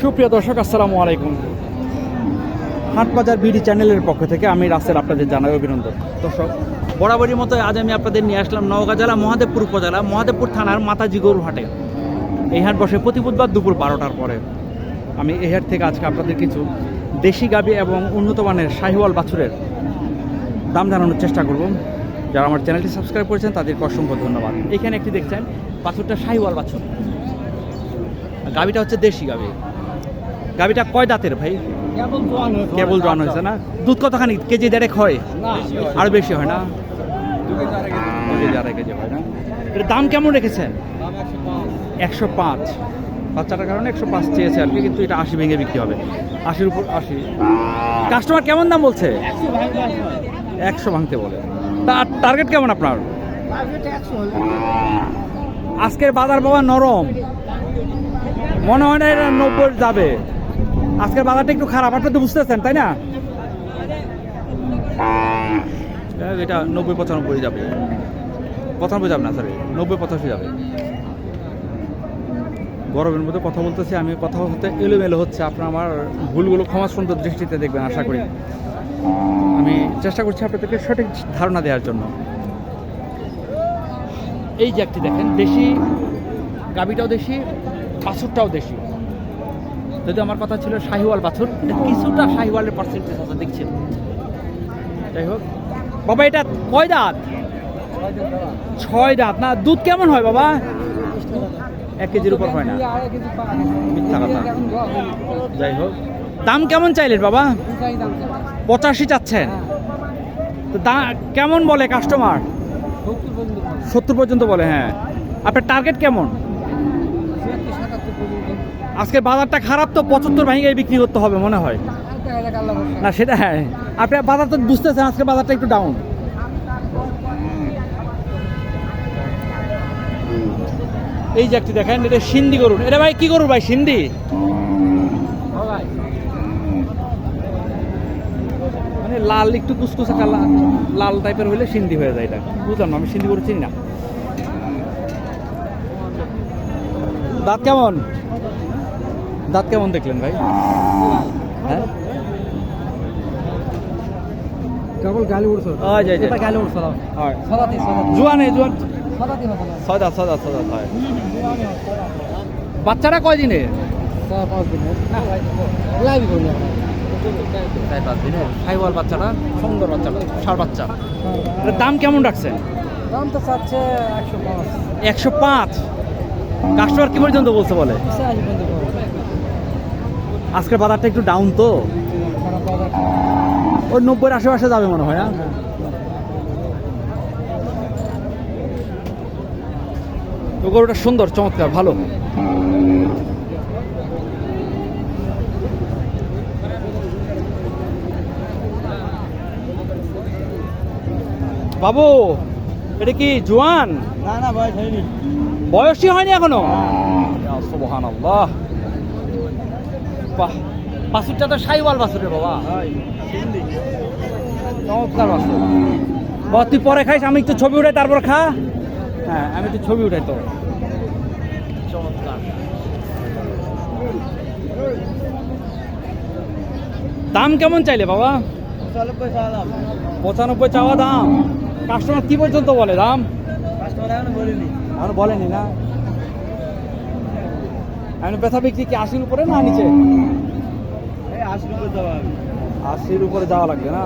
সুপ্রিয় দর্শক, আসসালামু আলাইকুম। হাটবাজার বিডি চ্যানেলের পক্ষ থেকে আমি রাসেল আপনাদের জানাই অভিনন্দন। দর্শক, বরাবরই মতো আজ আমি আপনাদের নিয়ে আসলাম নওগাঁ জেলা, মহাদেবপুর উপজেলা, মহাদেবপুর থানার মাতাজি গরুর হাটে। এই হাট বসে প্রতি বুধবার দুপুর বারোটার পরে। আমি এই হাট থেকে আজকে আপনাদের কিছু দেশি গাবি এবং উন্নত মানের শাহিওয়াল বাছুরের দাম জানানোর চেষ্টা করব। যারা আমার চ্যানেলটি সাবস্ক্রাইব করেছেন, তাদেরকে অসংখ্য ধন্যবাদ। এখানে একটি দেখছেন বাছুরটা শাহিওয়াল বাছুর। গাবিটা হচ্ছে দেশি গাবি। গাবিটা কয় দাঁতের ভাই? কেবল জন হয়েছে না? দুধ কতখানি? কেজি দেড়েক হয়? আরও বেশি হয় না? কেজি হয় না? এর দাম কেমন রেখেছেন? একশো পাঁচ। বাচ্চাটার কারণে একশো পাঁচ চেয়েছে আর কি কিন্তু এটা আশি ভেঙে বিক্রি হবে। আশির উপর আশি। কাস্টমার কেমন দাম বলছে? একশো ভাঙতে বলে। তার টার্গেট কেমন আপনার? আজকের বাজার বাবা নরম। মনে হয় না এটা নব্বই যাবে। আজকের বাজারটা একটু খারাপ আপনি তো বুঝতেছেন, তাই না? এটা নব্বই পঁচানব্বই যাবে। পঁচানব্বই যাবে না সরি নব্বই পঁচাশি যাবে। গরমের মধ্যে কথা বলতেছি, আমি কথা হতে এলোমেলো হচ্ছে। আপনার আমার ভুলগুলো ক্ষমা সুন্দর দৃষ্টিতে দেখবেন, আশা করি। আমি চেষ্টা করছি আপনাদেরকে সঠিক ধারণা দেওয়ার জন্য। এই যে একটি দেখেন, দেশি গাবিটাও দেশি, বাছুরটাও দেশি। যদি আমার কথা ছিল শাহিওয়াল এটা কিছুটা শাহিওয়ালের পার্সেন্টেজ আছে, দেখছেন। যাই হোক। বাবা, এটা কয় দাঁত? ছয় দাঁত না? দুধ কেমন হয় বাবা? এক কেজির উপর হয় না। মিথ্যা কথা। যাই হোক। দাম কেমন চাইলেন বাবা? পঁচাশি চাচ্ছেন। তো দা কেমন বলে কাস্টমার সত্তর পর্যন্ত বলে হ্যাঁ। আপনার টার্গেট কেমন? আজকে বাজারটা খারাপ তো, পঁচাত্তর ভেঙে বিক্রি করতে হবে মনে হয়। না, সেটা হ্যাঁ। আপনি বাজার তো বুঝতেছেন আজকে বাজারটা একটু ডাউন এই যে একটি দেখেন, এটা সিন্ধি করুন এটা ভাই কি করুন ভাই সিন্ধি লাল একটু কুচকুচে কালা লাল টাইপের হলে সিন্ধি হয়ে যায় এটা। বুঝলাম না আমি সিন্ধি গরু চিনি না। দাঁত কেমন? দাঁত কেমন দেখলেন ভাই? হয়? বাচ্চারা কয় দিনে চার পাঁচ দিন সাইওয়াল বাচ্চাটা সুন্দর বাচ্চাটা সার বাচ্চা। দাম কেমন রাখছেন? দাম তো চাচ্ছে একশো পাঁচ। একশো পাঁচ? কাস্টমার কি পর্যন্ত বলছে বলে? আজকের বাজারটা একটু ডাউন তো? ওই নব্বইয়ের আশেপাশে যাবে মনে হয় না তো গরুটা সুন্দর চমৎকার ভালো। বাবু এটা কি জোয়ান? না না ভাই হয়নি। বয়সই হয়নি এখনও? সুবহান আল্লাহ বাহ বাসুরটা তো সাইওয়াল বাসুর রে বাবা। চমৎকার বাসুর। বাবা তুই পরে খাইস আমি একটু ছবি উঠাই তারপর খা। হ্যাঁ আমি একটু ছবি উঠাই তো। চমৎকার। দাম কেমন চাইলে বাবা? পঁচানব্বই চাওয়া দাম। কাস্টমার কি পর্যন্ত বলে দাম? কাস্টমার এখন বলিনি। আর বলেনি না? আমি ব্যথা বিক্রি কি আশির উপরে না নিচে? আশির উপরে যাওয়া লাগবে না?